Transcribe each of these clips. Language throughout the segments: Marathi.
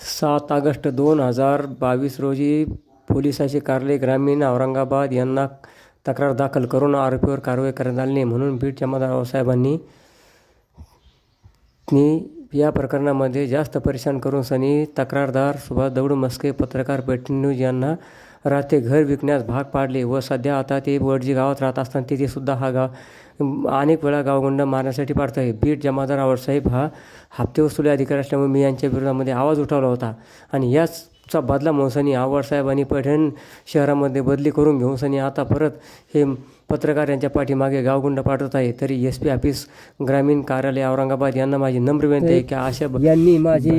सात ऑगस्ट दोन हजार बावीस रोजी पोलिसाचे कार्यालय ग्रामीण औरंगाबाद यांना तक्रार दाखल करून आरोपीवर कारवाई करण्यात आली नाही म्हणून बीड जमादार रावसाहेबांनी नी या प्रकरणामध्ये जास्त परेशान करून सनी तक्रारदार सुभाष दौड मस्के पत्रकार पेट न्यूज यांना रात्री घर विकण्यास भाग पाडले व सध्या आता ते वडजी गावात राहत असताना तिथेसुद्धा हा गाव अनेक वेळा गावगुंड मारण्यासाठी पाडत आहे बीड जमादार आवडसाहेब हा हप्ते वसुली अधिकारी असल्यामुळे मी यांच्या विरोधामध्ये आवाज उठवला होता आणि याचा बदला मोसनी आवडसाहेबांनी पैठण शहरामध्ये बदली करून घेऊन सनी आता परत हे पत्रकार यांच्या पाठीमागे गावगुंड पाठवत आहे तरी एस पी ऑफिस ग्रामीण कार्यालय औरंगाबाद यांना माझी नम्र विनंती आहे की अशा यांनी माझे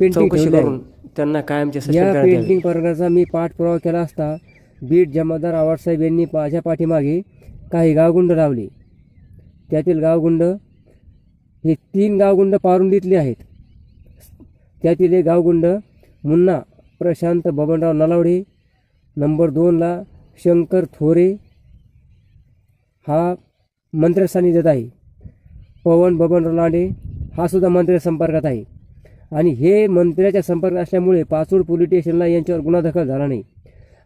पेंटिंग चौकशी. करून त्यांना कायमचे. पेंटिंग प्रकरणाचा मी पाठपुरावा केला असता बीड जमादार आवाडसाहेब यांनी माझ्या पाठीमागे काही गावगुंड लावले. त्यातील गावगुंड हे तीन गावगुंड पारुंडीतले आहेत. त्यातील एक गावगुंड मुन्ना प्रशांत बबनराव नलावडे नंबर दोनला शंकर थोरे हा मंत्र्यास्थानी देत आहे. पवन बबनराव लांडे हा सुद्धा मंत्र्या संपर्कात आहे. आणि हे मंत्र्याच्या संपर्कात असल्यामुळे पाचोड पोलीस स्टेशनला यांच्यावर गुन्हा दाखल झाला नाही.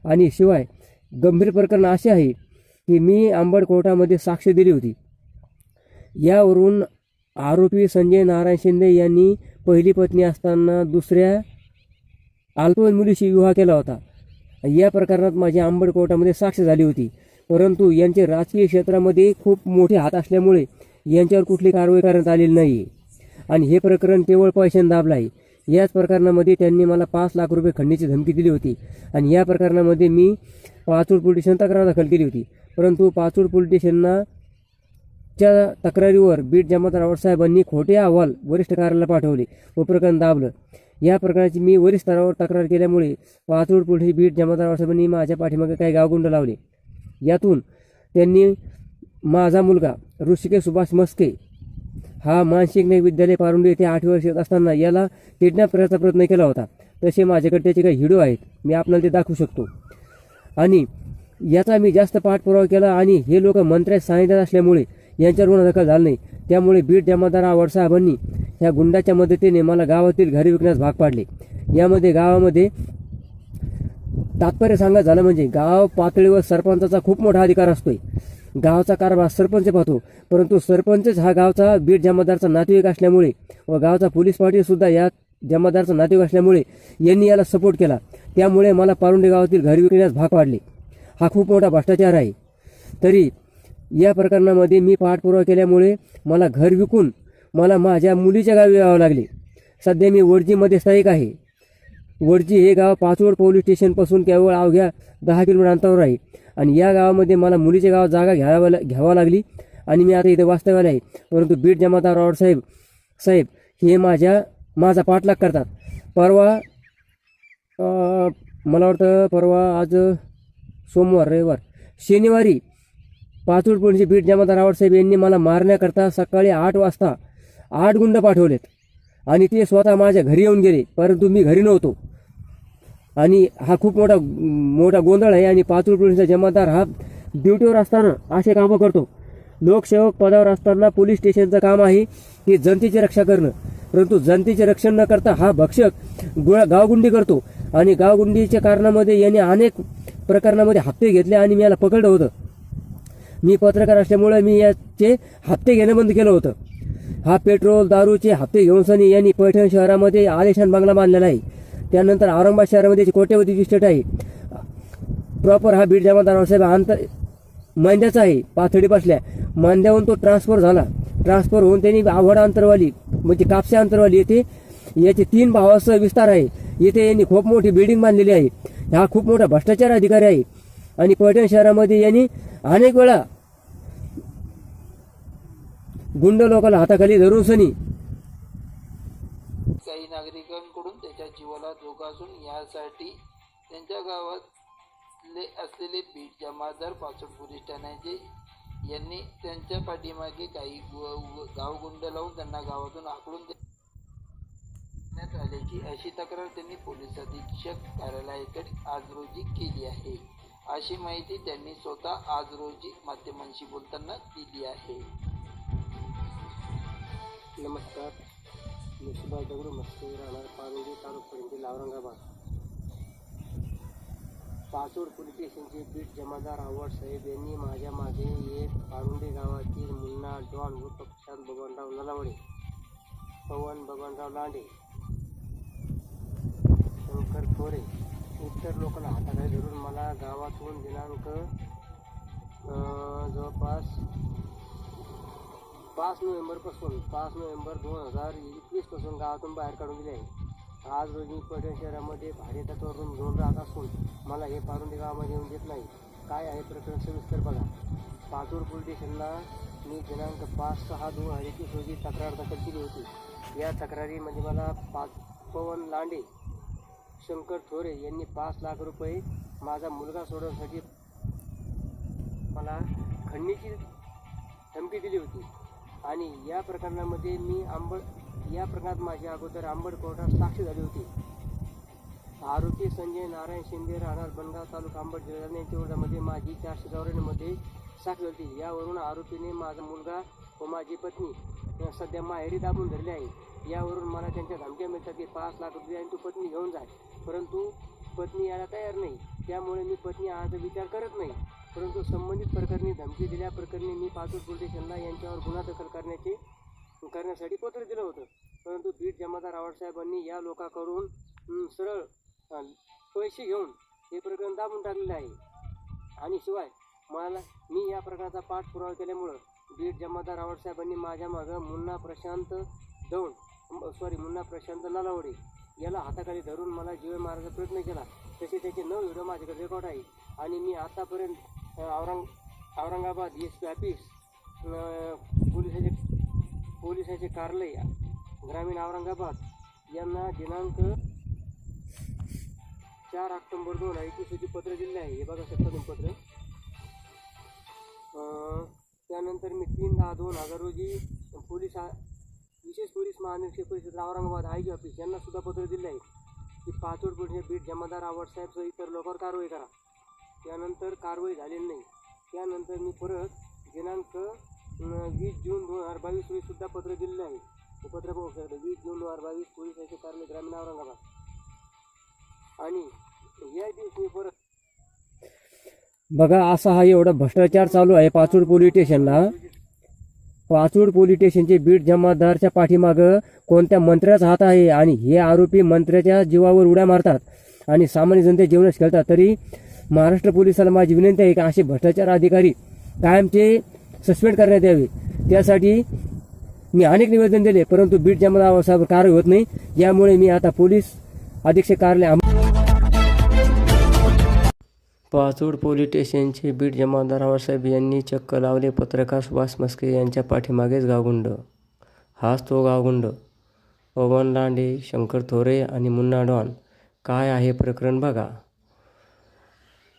आणि शिवाय गंभीर प्रकरण असे आहे की मी आंबड कोर्टामध्ये साक्ष दिली होती. यावरून आरोपी संजय नारायण शिंदे यांनी पहिली पत्नी असताना दुसऱ्या अल्पवयीन मुलीशी विवाह केला होता. या प्रकरणात माझी आंबड कोर्टामध्ये साक्ष झाली होती. परंतु यांचे राजकीय क्षेत्रामध्ये खूप मोठे हात असल्यामुळे यांच्यावर कुठली कारवाई करण्यात आलेली नाही आणि हे प्रकरण केवळ पैशाने दाबलं आहे याच प्रकरणामध्ये त्यांनी मला पाच लाख रुपये खंडणीची धमकी दिली होती. आणि या प्रकरणामध्ये मी पाचूड पोलीस स्टेशन तक्रार दाखल केली होती. परंतु पाचूड पोलीस स्टेशनना च्या तक्रारीवर बीड जमादार रावसाहेबांनी खोटे अहवाल वरिष्ठ कार्यालयाला पाठवले व प्रकरण दाबलं. या प्रकरणाची मी वरिष्ठ स्तरावर तक्रार केल्यामुळे पाचूड पोलीस बीड जमादार रावसाहेबांनी माझ्या पाठीमागे काही गावगुंड लावले. यातून त्यांनी माझा मुलगा ऋषिकेश सुभाष मस्के हा मानसिक नाही विद्यालय पारुंडी येथे आठ वर्ष येत असताना याला किडनॅप करायचा प्रयत्न केला होता. तसे माझ्याकडे त्याचे काही व्हिडिओ आहेत. मी आपल्याला ते दाखवू शकतो. आणि याचा मी जास्त पाठपुरावा केला आणि हे लोक मंत्र्यात सांगितलं असल्यामुळे यांच्यावर गुन्हा दाखल झाला नाही. त्यामुळे बीड जमादार आवडसाहेबांनी ह्या गुंडाच्या मदतीने मला गावातील घरे विकण्यास भाग पाडले. यामध्ये गावामध्ये तात्पर्य सांगायचं झालं म्हणजे गाव पातळीवर सरपंचाचा खूप मोठा अधिकार असतोय. गावाचा कारभार सरपंच पाहतो. परंतु सरपंचच हा गावचा बीड जमादारचा नातेवाईक असल्यामुळे व गावचा पोलीस पाटील सुद्धा या जमादारचा नातेवाईक असल्यामुळे यांनी याला सपोर्ट केला. त्यामुळे मला पारुंडे गावातील घर विकण्यास भाग पाडले. हा खूप मोठा भ्रष्टाचार आहे. तरी या प्रकरणामध्ये मी पाठपुरावा केल्यामुळे मला घर विकून मला माझ्या मुलीच्या गावी यावं लागले. सध्या मी वडजीमध्ये स्थायिक आहे. वडजी हे गाव पाचवड पोलीस स्टेशनपासून केवळ अवघ्या दहा किलोमीटर अंतरावर आहे. आणि या गावामध्ये मला मुलीच्या गावात जागा घ्यावा घ्यावा लागली. आणि मी आता इथे वास्तव्याला आहे. परंतु बीड जमादार रावड साहेब साहेब हे माझ्या माझा पाठलाग करतात. परवा मला वाटतं परवा आज सोमवार रविवार शनिवारी पाचूड पोलीस बीड जमादार रावड साहेब यांनी मला मारण्याकरता सकाळी आठ वाजता आठ गुंड पाठवलेत. आणि ते स्वतः माझ्या घरी येऊन गेले. परंतु मी घरी नव्हतो. आणि हा खूप मोठा मोठा गोंधळ आहे आणि पाचूर पोलिसचा जमादार हा ड्युटीवर असताना असे कामं करतो. लोकसेवक पदावर असताना पोलीस स्टेशनचं काम आहे की जनतेची रक्षा करणं. परंतु जनतेचे रक्षण न करता हा भक्षक गोळा गावगुंडी करतो. आणि गावगुंडीच्या कारणामध्ये याने अनेक प्रकरणामध्ये हप्ते घेतले आणि मी याला पकडलं होतं. मी पत्रकार असल्यामुळे मी याचे हप्ते घेणं बंद केलं होतं. हा पेट्रोल दारूचे हप्ते घेऊन सनी यांनी पैठण शहरामध्ये आलिशान बांगला बांधलेला आहे. त्यानंतर औरंगाबाद शहरामध्ये कोट्यवधीची इस्टेट आहे. प्रॉपर हा बीड जमादार साहेब अंतर मांद्याचा आहे पाथडी बसल्या. मांद्याहून तो ट्रान्सफर झाला. ट्रान्सफर होऊन त्यांनी आवड अंतरवाली म्हणजे कापसे अंतरवाली येथे याचे तीन भावासह विस्तार आहे. येथे यांनी खूप मोठी बिल्डिंग बांधलेली आहे. हा खूप मोठा भ्रष्टाचार अधिकारी आहे. आणि पैठण शहरामध्ये यांनी अनेक वेळा गुंड लोकांना हाताखाली धरून सनी. काही नागरिकांकडून त्याच्या जीवाला पासून यासाठी त्यांच्या गावातले असलेले बीट जमादारपासून पोलीस ठाण्याचे यांनी त्यांच्या पाठीमागे काही गावगुंड लावून त्यांना गावातून आकडून देण्यात आल्याची अशी तक्रार त्यांनी पोलीस अधीक्षक कार्यालयाकडे आज रोजी केली आहे. अशी माहिती त्यांनी स्वतः आज रोजी माध्यमांशी बोलताना दिली आहे. नमस्कार. सुभाष दगडू मस्के राहणार पारुंडी तालुका औरंगाबाद पाचोड पोलीस स्टेशनचे बीट जमादार आव्हाड साहेब यांनी माझ्या मागे एक पारुंडी गावातील मुन्ना डॉन व प्रशांत भगवानराव ललावडे पवन भगवानराव लांडे शंकर खोरे इतर लोकांना हाताखाली धरून मला गावातून दिनांक जवळपास पाच नोव्हेंबरपासून पाच नोव्हेंबर दोन हजार एकवीसपासून गावातून बाहेर काढून दिले आहे. आज रोजी पर्यटन शहरामध्ये भाडे तत्वावरून घेऊन राहत असून मला हे पारुंडी गावामध्ये येऊन देत नाही. काय आहे प्रकरण सविस्तर बघा. पाचूर पोलीस स्टेशनला मी दिनांक पाच सहा दोन हजार एकवीस रोजी तक्रार दाखल केली होती. या तक्रारीमध्ये मला पाच पवन लांडे शंकर थोरे यांनी पाच लाख रुपये माझा मुलगा सोडवण्यासाठी मला खंडणीची धमकी दिली होती. आणि या प्रकरणामध्ये मी आंबड या प्रकरणात माझ्या अगोदर आंबड कोर्टात साक्षी झाली होती. आरोपी संजय नारायण शिंदे राहणार बनगाव तालुका आंबड जिल्हा यांच्या माझी चारशे चौऱ्याण्णवमध्ये साक्षी झाली होती. यावरून आरोपीने माझा मुलगा व माझी पत्नी सध्या माहेरी दाबून धरली आहे. यावरून मला त्यांच्या धमक्या मिळतात की पाच लाख रुपये आणि तू पत्नी घेऊन जाय परंतु पत्नी यायला तयार नाही. त्यामुळे मी पत्नी आज विचार करत नाही. परंतु संबंधित प्रकरणी धमकी दिल्या प्रकरणी मी पाचूर पोलीस स्टेशनला यांच्यावर गुन्हा दाखल करण्याचे करण्यासाठी पत्र दिलं होतं. परंतु बीड जमादार आवडसाहेबांनी या लोकांकडून सरळ पैसे घेऊन हे प्रकरण दाबून टाकलेलं आहे. आणि शिवाय मला मी या प्रकारचा पाठपुरावा केल्यामुळं बीड जमादार आवडसाहेबांनी माझ्या मागं मुन्ना प्रशांत दौंड सॉरी मुन्ना प्रशांत नालावडे याला हाताखाली धरून मला जीवन मारायचा प्रयत्न केला. तसे त्याचे नऊ व्हिडिओ माझ्याकडे रेकॉर्ड आहे आणि मी आतापर्यंत Orang Aurangabad S P office अ, पोलिसाचे पोलिसाचे कार्यालय ग्रामीण औरंगाबाद यांना दिनांक चार ऑक्टोंबर दोन हजार एकवीस रोजी पत्र दिले आहे. हे बघा शकता तुम्ही पत्र त्यानंतर मी तीन दहा दोन हजार रोजी पोलीस विशेष पोलीस महानिरीक्षक परिषद औरंगाबाद आय जी ऑफिस यांना सुद्धा पत्र दिले आहे. की पाचोड पुढे बीट जमादार आवडसाहेब इतर लोकांवर कारवाई करा. त्यानंतर कारवाई झालेली नाही. त्यानंतर मी परत दिनांक वीस जून दोन हजार बावीस रोजी सुद्धा पत्र दिलेलं आहे. ते पत्र पाहू शकता वीस जून दोन हजार बावीस पोलीस पोलिसाचे कार्यालय ग्रामीण औरंगाबाद. आणि या दिवशी मी परत बघा असा हा एवढा भ्रष्टाचार चालू आहे पाचूड पोलीस स्टेशनला. पाचूड पोलीस स्टेशनचे बीट जमादारच्या पाठीमागं कोणत्या मंत्र्याचा हात आहे? आणि हे आरोपी मंत्र्याच्या जीवावर उड्या मारतात आणि सामान्य जनते जेवणच खेळतात. तरी महाराष्ट्र पोलिसाला माझी विनंती आहे की असे भ्रष्टाचार अधिकारी कायमचे सस्पेंड करण्यात यावे. त्यासाठी मी अनेक निवेदन दिले परंतु बीट जमादार साहेब कारवाई होत नाही. यामुळे मी आता पोलीस अधीक्षक कार्यालय पाचूड पोलीस स्टेशनचे बीट जमादार आवासाहेब यांनी चक्क लावले. पत्रकार सुभाष मस्के यांच्या पाठीमागेच गावगुंड. हाच तो गावगुंड. पवन लांडे शंकर थोरे आणि मुन्ना डॉन. काय आहे प्रकरण बघा.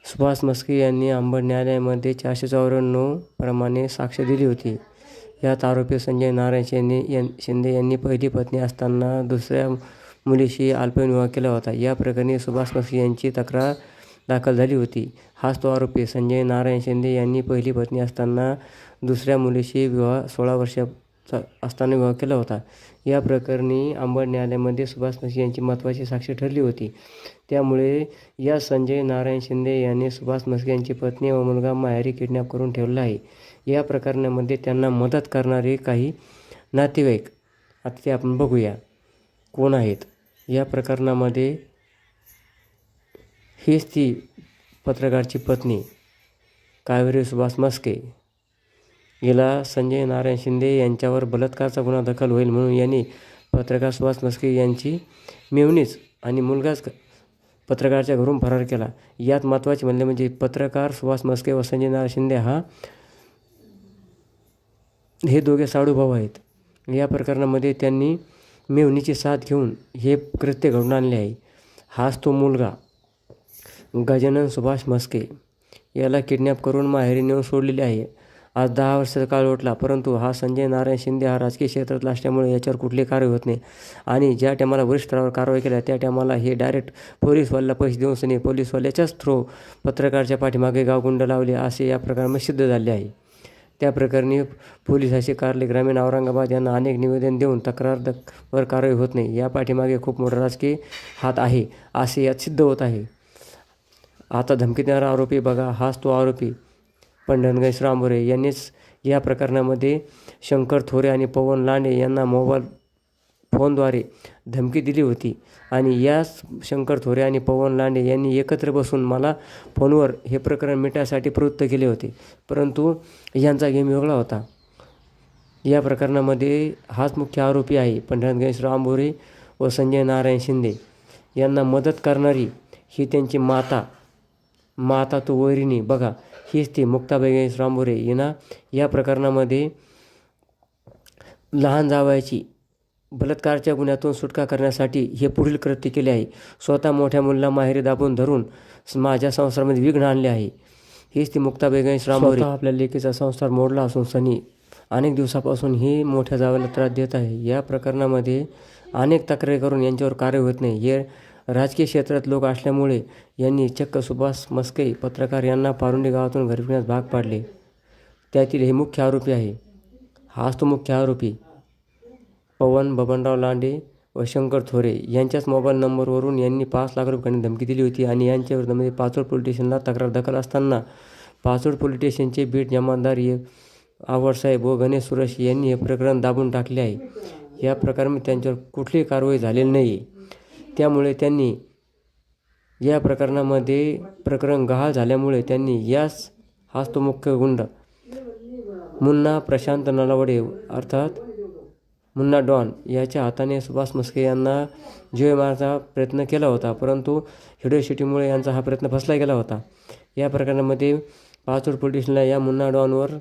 सुभाष म्हस्के यांनी अंबड न्यायालयामध्ये चारशे चौऱ्याण्णव प्रमाणे साक्ष दिली होती. यात आरोपी संजय नारायण शिंदे यां शिंदे यांनी पहिली पत्नी असताना दुसऱ्या मुलीशी अल्पविवाह विवाह केला होता. या प्रकरणी सुभाष म्हस्के यांची तक्रार दाखल झाली होती. हाच तो आरोपी संजय नारायण शिंदे यांनी पहिली पत्नी असताना दुसऱ्या मुलीशी विवाह सोळा वर्षा असताना विवाह केला होता. या प्रकरणी अंबड न्यायालयामध्ये सुभाष मस्के यांची महत्त्वाची साक्ष ठरली होती. त्यामुळे या संजय नारायण शिंदे यांनी सुभाष मस्के यांची पत्नी व मुलगा माहेरी किडनॅप करून ठेवला आहे. या प्रकरणामध्ये त्यांना मदत करणारे काही नातेवाईक आता ते आपण बघूया कोण आहेत? या प्रकरणामध्ये हीच ती पत्रकारची पत्नी कावेरी सुभाष मस्के गेला संजय नारायण शिंदे यांच्यावर बलात्काराचा गुन्हा दाखल होईल म्हणून यांनी पत्रकार सुभाष मस्के यांची मेवणीच आणि मुलगाच क- पत्रकाराच्या घरून फरार केला. यात महत्त्वाचे म्हणले म्हणजे पत्रकार सुभाष मस्के व संजय नारायण शिंदे हा हे दोघे साडूभाऊ आहेत. या प्रकरणामध्ये त्यांनी मेवणीची साथ घेऊन हे कृत्य घडून आणले आहे. हाच तो मुलगा गजानन सुभाष मस्के याला किडनॅप करून माहेरी नेऊन सोडलेले आहे. आज दहा वर्षाचा काळ उठला परंतु हा संजय नारायण शिंदे हा राजकीय क्षेत्रातला असल्यामुळे याच्यावर कुठली कार्य होत नाही. आणि ज्या टायमाला वरिष्ठ स्तरावर कारवाई केल्या त्या टायमाला हे डायरेक्ट पोलीसवाल्याला पैसे देऊन सनी पोलीसवाल्याच्याच थ्रो पत्रकारच्या पाठीमागे गावगुंड लावले असे या प्रकारामध्ये सिद्ध झाले आहे. त्या प्रकरणी पोलिसाचे कार्यालय ग्रामीण औरंगाबाद यांना अनेक निवेदन देऊन तक्रार वर कारवाई होत नाही या पाठीमागे खूप मोठा राजकीय हात आहे असे यात सिद्ध होत आहे. आता धमकी देणारा आरोपी बघा हाच तो आरोपी. पंढरगणेश रामबोरे यांनीच या प्रकरणामध्ये शंकर थोरे आणि पवन लांडे यांना मोबाईल फोनद्वारे धमकी दिली होती. आणि याच शंकर थोरे आणि पवन लांडे यांनी एकत्र बसून मला फोनवर हे प्रकरण मिटायसाठी प्रवृत्त केले होते. परंतु यांचा गेम वेगळा होता. या प्रकरणामध्ये हाच मुख्य आरोपी आहे पंढरगणेश रामभोरे रामबोरे व संजय नारायण शिंदे. यांना मदत करणारी ही त्यांची माता माता तो वैरिणी. बघा हीच ती मुक्ताबाई गणेश रामबोरे हिना या प्रकरणामध्ये लहान जावयाची बलात्कारच्या गुन्ह्यातून सुटका करण्यासाठी हे पुढील कृत्य केले आहे. स्वतः मोठ्या मुलीला माहेरी दाबून धरून माझ्या संसारामध्ये विघ्न आणले आहे. हीच ती मुक्ताबाई गणेश रामबोरे आपल्या लेकीचा संसार मोडला असून सनी अनेक दिवसापासून ही मोठ्या जावेला त्रास देत आहे. या प्रकरणामध्ये अनेक तक्रारी करून यांच्यावर कार्य होत नाही. हे राजकीय क्षेत्रात लोक असल्यामुळे यांनी चक्क सुभाष मस्के पत्रकार यांना पारुंडी गावातून घरी फिरण्यास भाग पाडले. त्यातील हे मुख्य आरोपी आहे. हाच तो मुख्य आरोपी. पवन बबनराव लांडे व शंकर थोरे यांच्याच मोबाईल नंबरवरून यांनी पाच लाख रुपयांनी धमकी दिली होती आणि यांच्या विरोधामध्ये पाचोड पोलीस स्टेशनला तक्रार दाखल असताना पाचोड पोलीस स्टेशनचे बीट जमानदार ये. आवडसाहेब व गणेश सुरेश यांनी हे प्रकरण दाबून टाकले आहे. या प्रकरणी त्यांच्यावर कुठलीही कारवाई झालेली नाही. त्यामुळे त्यांनी या प्रकरणामध्ये प्रकरण गहाळ झाल्यामुळे त्यांनी यास हाच तो मुख्य गुंड. मुन्ना प्रशांत नलावडे अर्थात मुन्ना डॉन याच्या हाताने सुभाष मस्के यांना जीव मारण्याचा प्रयत्न केला होता परंतु हिडिओसिटीमुळे यांचा हा प्रयत्न फसला गेला होता. या प्रकरणामध्ये पाचोड पोलीस स्टेशनला या मुन्ना डॉनवर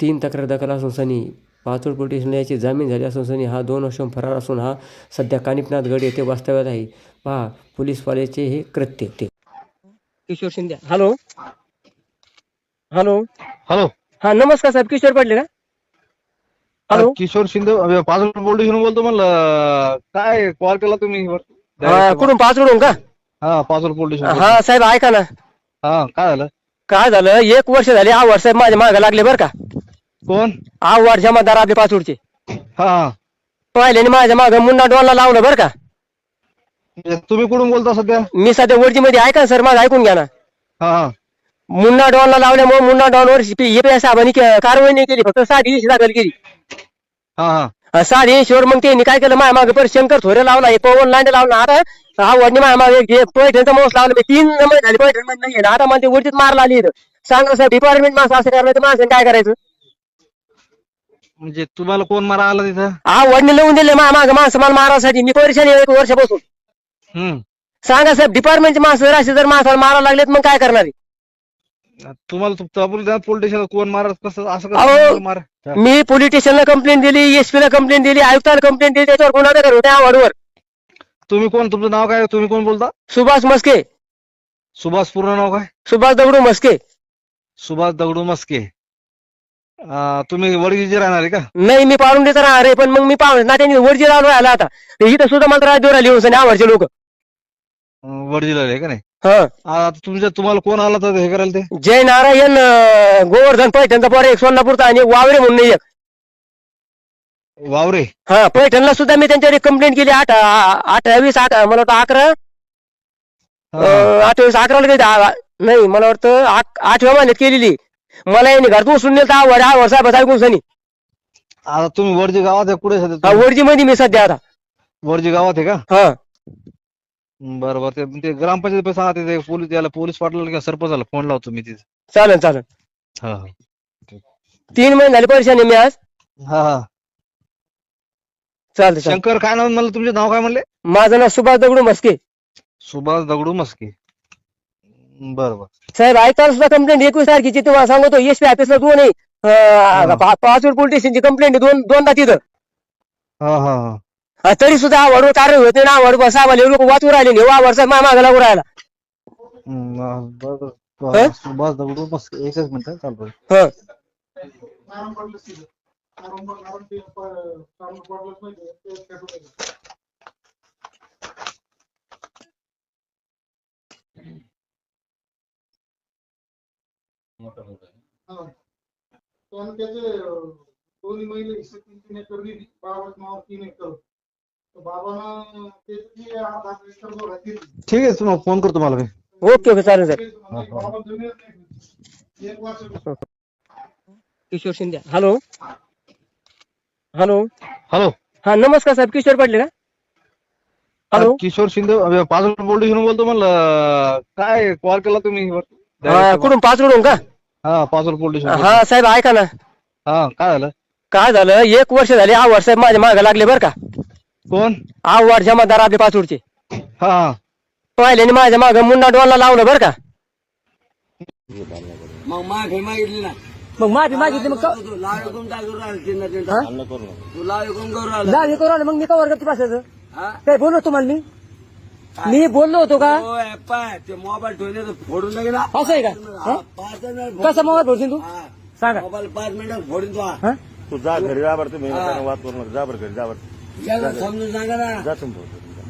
तीन तक्रार दाखल असून सनी पाचोड पोलीस स्टेशनला याची जामीन झाली असून सनी हा दोन वर्षाहून फरार असून हा सध्या कानिपनाथ गड येथे वास्तव्यात आहे. पहा पोलीसवाल्याचे हे कृत्य ते. Kishor Shinde hello. Hello. Hello. हा नमस्कार साहेब किशोर पाटले का? हॅलो. किशोर शिंदे पाचोड पोलीस बोलतो म्हणलं काय कॉल केला तुम्ही? हा, कुठून? पाचवडून का? हा पाचोड पोलीस हा साहेब ऐका ना. हा काय झालं? काय झालं? एक वर्ष झाले आव्हाड साहेब माझ्या मागे लागले बरं का. कोण? आव्हाड जमादार आपले पाचवडचे हा. हा पहिल्याने माझ्या मागे मुन्ना डॉनला लावलं बरं का. म्हणजे तुम्ही कुठून बोलता सध्या? मी सध्या वरची मध्ये ऐका ना सर? माझं ऐकून घ्या ना. हा. हा मुन्ना डॉनला लावल्यामुळे मुन्ना डॉनवर एपीआय साहेबांनी के- कारवाई नाही केली फक्त साधी इंशी दाखल केली. हा हा. अं, साधी इंशीवर मग त्यांनी काय केलं? माझ्या मागे परत शंकर थोरे लावला हे पवन लांडे लावला आता हा वडणी माझ्या मागे जे पैठणचा माणूस लावला मी तीन महिने झाले पैठणमध्ये नाही आता मला ते वरतीच मारला आली इथं. सांगा साहेब डिपार्टमेंट माणसं असं करायचं माणसं काय करायचं? म्हणजे तुम्हाला कोण मारा आला तिथं? हा वडणी लावून दिले मागे माणसं मला मारासाठी मी परेशानी आहे एक वर्षापासून. हम्म. सांगा साहेब डिपार्टमेंटचे माणसं राशी जर माणसाला मारायला लागलेत मग काय करणार आहे? तुम्हाला पोलीस स्टेशन कोण मारा कसं असं अहो. कसं मार मी पोलीस स्टेशनला कंप्लेंट दिली एसपी ला कंप्लेंट दिली आयुक्ताला कंप्लेंट दिली त्याच्यावर गुन्हा दाखल होते आवडवर तुम्ही कोण? तुमचं नाव काय? तुम्ही कोण बोलता? सुभाष मस्के सुभाष पूर्ण नाव काय? सुभाष दगडू मस्के सुभाष दगडू मस्के अं, तुम्ही वडगीचे राहणार का? नाही मी पाळून देत राहणार आहे पण मग मी पाहून ना त्यांनी वरची लावून राहिला आता. इथं सुद्धा मला त्रास देऊ राहिली होऊन आवडचे लोक. वडजीला आहे का नाही? हा. तुमच्या तुम्हाला कोण आला तर हे करायला ते? जय नारायण अं, गोवर्धन पैठणचा पोर एक सोलापूरचा आणि एक वावरे म्हणून एक. वावरे? हा पैठणला सुद्धा मी त्यांच्यावर कंप्लेंट केली आठ आ- अठ्ठावीस आठ मला वाटतं अकरा. हा. अं, अठ्ठावीस अकराला काही नाही मला वाटतं आठ- आठव्या महिन्यात केलेली. मला यांनी घरातून उचलून नेलं आवड आवड साहेब ऐकून सनी? आता तुम्ही वडजी गावात आहे कुठे सध्या तुम्ही? वरची मध्ये मी सध्या आता. वडजी गावात आहे का? हा. बरं बरं ते ते ग्रामपंचायत पैसा सांगा ते पोलीस याला पोलीस पाटलाला किंवा सरपंचाला फोन लावतो मी तिथे. चालेल चालेल हा तीन महिने झाले परेशानी मी आज. हा हा. चालतं चालतं शंकर काय नाव म्हणलं तुमचे नाव काय म्हणले? माझं नाव सुभाष दगडू मस्के सुभाष दगडू मस्के बरं बरं साहेब ऐकायला सुद्धा कंप्लेंट एकवीस तारखेची तुम्हाला सांगतो एसपी ऑफिसला दोन आहे. अं, पा- पाचवड पोलीस स्टेशनची कंप्लेंट दोन दोनदा तिथं. हा हा हा. अं, तरी सुद्धा आवड कार्य होते ना आवड साहेब लोक वाचू राहिले नाही आवड साहेब मागा लागू राहिला. हम्म, हा, बरं, हा? बरं. सुभाष दगडू मस्के एकच मिनिट चालू हं. पण त्याचे अं, दोन्ही महिला हिस्से तीन तीन एकर दिली बाबाच्या नावावर तीन एकर. तर बाबानं त्याची आठ दहा एकर जो घेतली ठीक आहे तुम्हाला फोन करतो मला मी. ओके ओके चालेल बाबा. एक वर्ष Kishor Shinde. Hello hello hello हा नमस्कार साहेब किशोर पाटील का? Hello Kishor Shinde Pachod police station बोलतो म्हणलं काय कॉल केला तुम्ही? हा, कुठून? पाच रोडून का? हा पोलीस हा साहेब ऐका ना. हा काय झालं? काय झालं? एक वर्ष झाले आवार साहेब माझ्या मागे लागले बरं का. कोण? आवार जमादार आपले पाचोडचे हा हा. पाहिल्याने माझ्या मागे मुन्ना डोला लावलं बरं का. मग माफी मागितली ना. मग माफी मागितली मग तू लाव काय करू राहिला तीन तीन तू लाव एकूण करू राहिला. लाव हे करू मग मी का वर्गात बसायचं हा? काय बोललो तुम्हाला मी? मी बोललो होतो का? ते मोबाईल ठेवले तर फोडून हा. असं आहे का? पाच मिनिट कसा मोबाईल बोलशील तू? हा. सांगा. मोबाईल पाच मिनिटात फोडून तू हा. तू जा घरी जा बरं तुम्ही. वाद करू नका. जा बरं घरी जा बरं. याला समजून सांगा ना. जा तुम्ही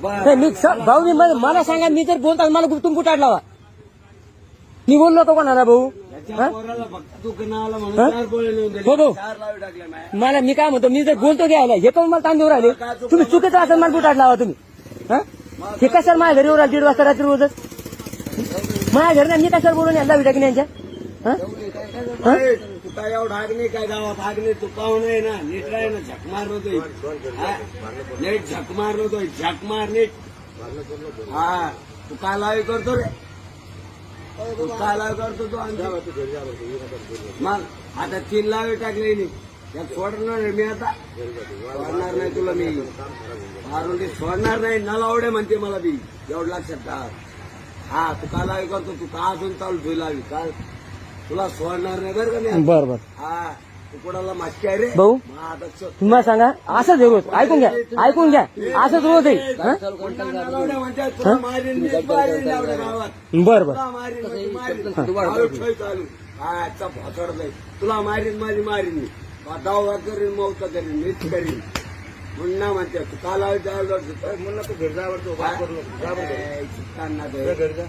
बरं. नाही, मी स- भाऊ मी मला मला सांगा मी जर बोलतात मला तुम्ही कुठं लावा मी बोललो होतो कोणाला भाऊ? त्या पोराला फक्त तू नावाला म्हणून चार गोळे नेऊन दिले. हो भाऊ. चार लावी टाकले माय. मला मी काय म्हणतो मी जर बोलतो घ्यायला हे पण मला तांदूळ राहिले. तुम्ही चुकीचं असेल मला बुटाट लावा तुम्ही? हा? हे कशाला माझ्या घरी राहिले दीड वाजता रात्री रोजच माझ्या घरी नाही मी कशाला बोलून यांना विटाकी यांच्या हा? तू नाही नाही झक मार हा? नीट झक मार नव्हतोय झक मार नीट हा तू काय लावी करतो रे तू काय लावी करतो तू? मग आता तीन लावी टाकले नी त्यात सोडणार मी आता. सोडणार नाही तुला मी. मारून ते सोडणार नाही नलावडे म्हणते मला बी. एवढं लक्षात टाक हा तू काय लावी करतो? तू का अजून चालू ठेवी लावी तुला सोडणार नाही बरं का मी बर बर. हा तू कोणाला मागची आहे रे? भाऊ. तुम्हाला सांगा असंच आहे रोज. ऐकून घ्या ऐकून घ्या. असंच रोज आहे. हा? नलावडे म्हणते? तुला मारीन मी मारीन एवढ्या गावात. बर बर. तुला म्हणजे ठेव हा तुला मारीन माझी मारीन मी. दावा करीन मौत करीन मीच करीन मुन्ना म्हणते तू का लावी जायला म्हणलं तू घरी. जा तू जा. काय जा नका.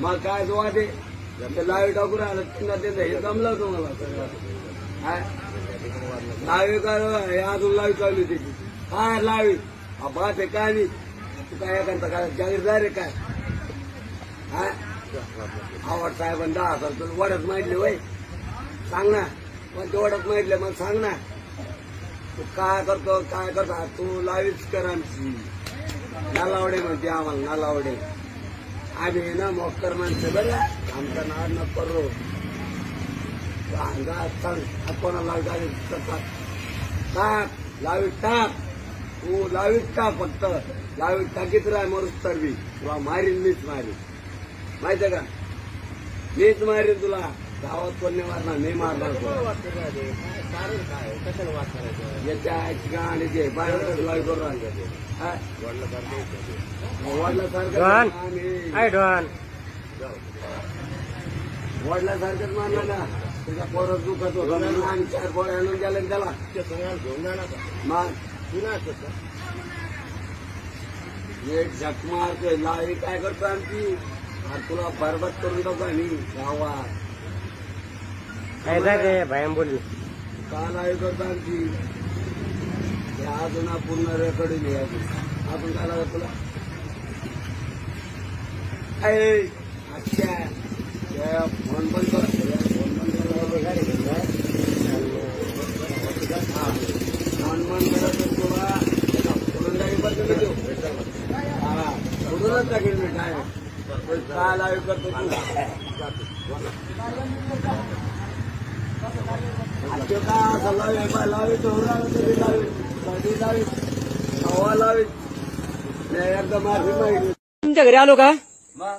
मग काय जोवा ते ते लावी टाकू राहिलं पुन्हा ते हे जमलं तुम्हाला? काय? लावी काय हे अजून लावी चालू त्याची काय लावी. हा बात आहे काय नाही तू काय एखादा काय जागीरदार आहे काय? हा? आवड साहेबांनी दहा हजार तुला वडत माहितले वय सांग ना. पण तेवढ्यात वडत माहितले मग सांग ना. तू काय करतो काय करतो? तू लावीच कर आमची. नालावडे म्हणते आम्हाला नालावडे. आम्ही ना मोक्कर माणसं बरं आमचं नाव न करू अंगात सांग. कोणाला गाडी टाक लावीत टाक. तू लावीत टाक फक्त. लावीत टाकीत राह मरुस तर तुला मारीन मीच मारीन. माहितीये का? मीच मारीन तुला. गावात कोण नाही मारणार मी मारणार तुला. याच्या गाणी जे बाहेर लावी करू राहिले हा? वडिलासारखं डॉन. आम्ही- काय डॉन. वडिलासारखंच मानलं ना तुझ्या पोरं दुखत होतं. म्हणून आम्ही चार पोळ्या आणून गेले ना त्याला. ते घेऊन तू असत का? एक झक मारतोय. लावी काय करतो आमची? आज तुला बरबाद करून टाकू आम्ही. गावात. काय जाते भयान बोलली का लावी करतो आमची हे अजून पूर्ण रेकॉर्डिंग अजून. काय तुला? अच्छा. फोन बंद कर. फोन बंद कर. हा. फोन बंद करत तुला. मी देऊ. हा. टाकेल लावी करतो तू लावे चौरा लावे लावे हवा लावे एकदा माफी तुमच्या घरी आलो का? मग?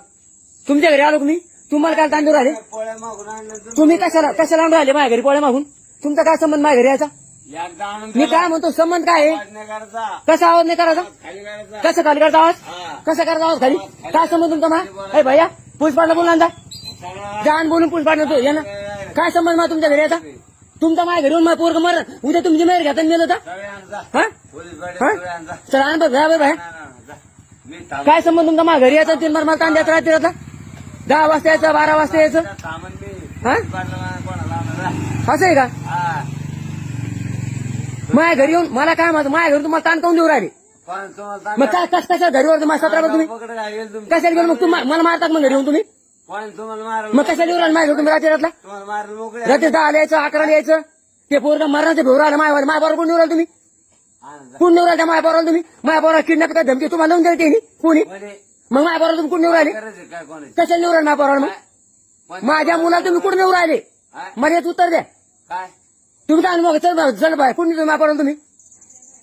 तुमच्या घरी आलो का मी? तुम्हाला काय तांदूळ राहिले? पोळ्या मागून आणलं तुम्ही कशाला कशाला आणून राहिले माझ्या घरी पोळ्या मागून? तुमचा काय संबंध माझ्या घरी यायचा? एकदा आणून मी काय म्हणतो संबंध काय आहे? करायचा. कसा आवाज नाही करायचा? खाली करायचा. कसं खाली करायचा आवाज. कसा करायचा आवाज खाली? काय संबंध तुमचा मा? ए भैया बोलून आणता. सगळा जाण बोलून पुष्पाटला तो ये ना. काय संबंध मा तुमच्या घरी यायचा तुमचा माझ्या घरी येऊन माझा पोरग मर उद्या तुमची मेर घेता मेल होता हा? हा? चला आण बघ, जा बरं बाहेर. मी थांब काय संबंध तुमचा? माझ्या घरी यायचा तीन बार मला ताण द्यायचा राहता दहा वाजता यायचं बारा वाजता यायचं? हा? असं आहे का? माझ्या घरी येऊन मला काय म्हणतो माझ्या घरी तुम्हाला ताण काऊन देऊ राहिले? मग काय कस कशा घरीवर तुम्हाला सतरा तुम्ही. कशाला गेलो मग तुम्ही मला मारतात मग घरी येऊन तुम्ही? तुम्हाला मग कशाला येऊ राहिले माझ्या तुम्ही रात्री रातला? तुम्हाला मोकळे रात्री दहा यायचं अकराला यायचं. ते पोरगा मरणाचे भेवर आलं माझ्या बरोबर कोण निवडाल तुम्ही? कोण निवडाल त्या माझ्या बरोबर तुम्ही? माझ्या बरोबर किडनॅप काय धमकी तुम्हाला लावून द्यायची कोणी? म्हणे मग माझ्या बरोबर तुम्ही कुठे निवड राहिले करायचं काय कोणाची कशाला निवड माझ्या बरोबर मग? माझ्या मुलाला तुम्ही कुठे निवड राहिले हा? उत्तर द्या. काय? तुम्ही काय मग चल चल बाय. कुठे माझ्या तुम्ही?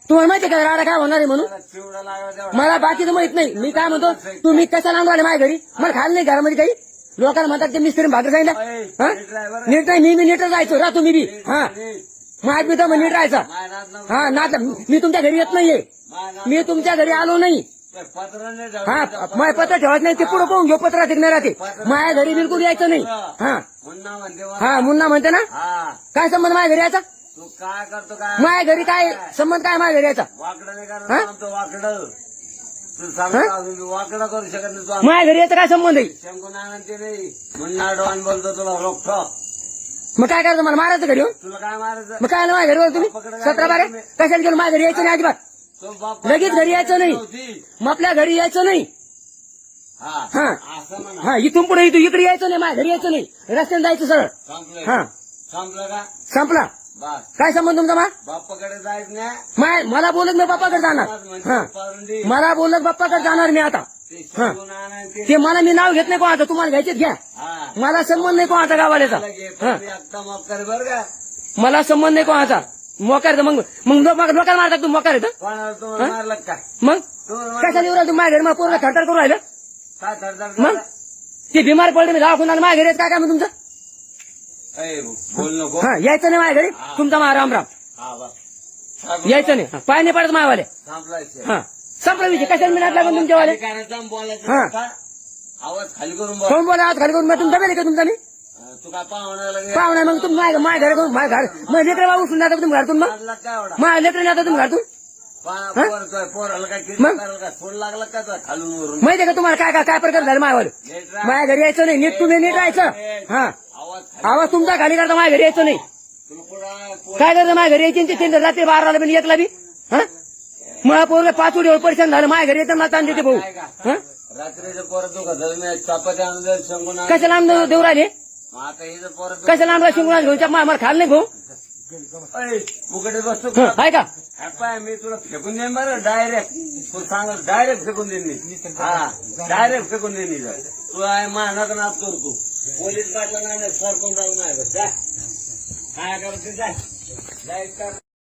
तुम्हाला माहिती आहे का राडा काय होणार आहे म्हणून? त्याला चिवडा लागला तेवढा. मला बाकीचं माहीत नाही. मी काय म्हणतो तुम्ही कशाला आणून राहिले माझ्या घरी? मला खायला नाही घरामध्ये काही. लोकांना म्हणतात ते मिस्त्री भाकर सांगितलं. हा? नीट नाही मी मी नीट जायचो रा तुम्ही बी. हा. माझ्या मी तर नीट राहायचा. माय. हा नात मी तुमच्या घरी येत नाहीये. माय मी तुमच्या घरी आलो नाही. हा माझे पत्र. ठेवत नाही ते पुढे पाहून घेऊ पत्र नाही राहते माझ्या घरी बिलकुल यायचं नाही. हा. हा मुन्ना म्हणते ना? काय संबंध माझ्या घरी यायचा? काय करतो काय? माझ्या घरी काय संबंध काय माझ्या घरी यायचा? वाकडं. तू सांगतो वाकडं करू शकत नाही तू माझ्या घरी यायचा काय संबंध आहे? शंकू नाही. डॉन बोलतो तुला रोखतो मग काय करायचं मला मारायचं घरी येऊन? तुला काय मारायचं? मग काय माझ्या घरी तुम्ही? सतरा बारे? कशाला गेलो? माझ्या घरी यायचं नाही अजिबात. तो बाप लगेच घरी यायचं नाही. नव्हती. मग आपल्या घरी यायचं नाही. हा हा. असं म्हणा. हा इथून पुढे इथून इकडे यायचं नाही माझ्या घरी यायचं नाही. रस्त्याने जायचं सरळ. संपलं. हा. संपलं का? संपला. बस. काय संबंध तुमचा मा? बाप्पाकडे जायचं माय मला बोलत मी बाप्पाकडे जाणार. हा. पारुंडी. मला बोलत बाप्पाकडे जाणार मी आता. ते मला मी नाव घेत नाही कोणाचं. तुम्हाला घ्यायचेच घ्या. हा. मला संबंध नाही कोणाचा गावाल्याचा हा. आत्ता माफ कर बरं का? मला संबंध नाही कोणाचा. मोकार मग. मग लोक लोकांना मारतात तू मोकार येतं? कोणाला तुम्हाला मारलं का? काय मग? तुम्हाला मारलं? कशाला येऊ राहिला तू माझ्या घरी मला पोरला थरथर करू राहिलं? काय मग? ते बिमार पडले मी दवाखान्याला माझ्या घरी काय काय मग तुमचं? बोल नको. हा यायचं नाही माझ्या घरी. तुमचा मा राम राम. हा यायचं नाही. पाय नाही पडत विषय. हा. संपला विषय. कशाला मी नाट लागून हा. आवाज खाली करून कोण बोला? हात खाली करून मग तुमचा बेल का तुमचा मी पाहुणा मग तुम्ही माझ्या माझ्या घरी माझ्या घर मग लेकर बाबू उचलून जाता तुम्ही घरातून मग? माझ्या लेकर जाता तुम्ही घरातून? पा- पोर तो- पोराला काय किती मग? करायला का तुम्हाला काय काय प्रकार झाला राहा. माझ्या घरी यायचं नाही. नीट तुम्ही नीट राहायचं. हा. आवाज तुमचा खाली करता माझ्या घरी यायचं नाही. काय करतं माझ्या घरी यायची आणि ते तीन रात्री बाराला बी एकला बी? हा? मला पोरला पाच उडी परेशान झालं माझ्या घरी येतं मला ताण देते भाऊ? हा? रात्रीचं पोरं झालं. कशाला आम देऊ राहिले? आता पोरं कशाला आमला शिंगुळा घेऊन चा- मला खाल नाही भाऊ. फुकटे बसतो का? आहे का? हा, पाय मी तुला फेकून देईन बरं डायरेक्ट. तू सांग डायरेक्ट फेकून देईन मी. हा डायरेक्ट फेकून देईन मी. तू आहे मानात नाच करतो. पोलीस पाटला नाही सरपंच नाही जा. काय करतो जा. जाय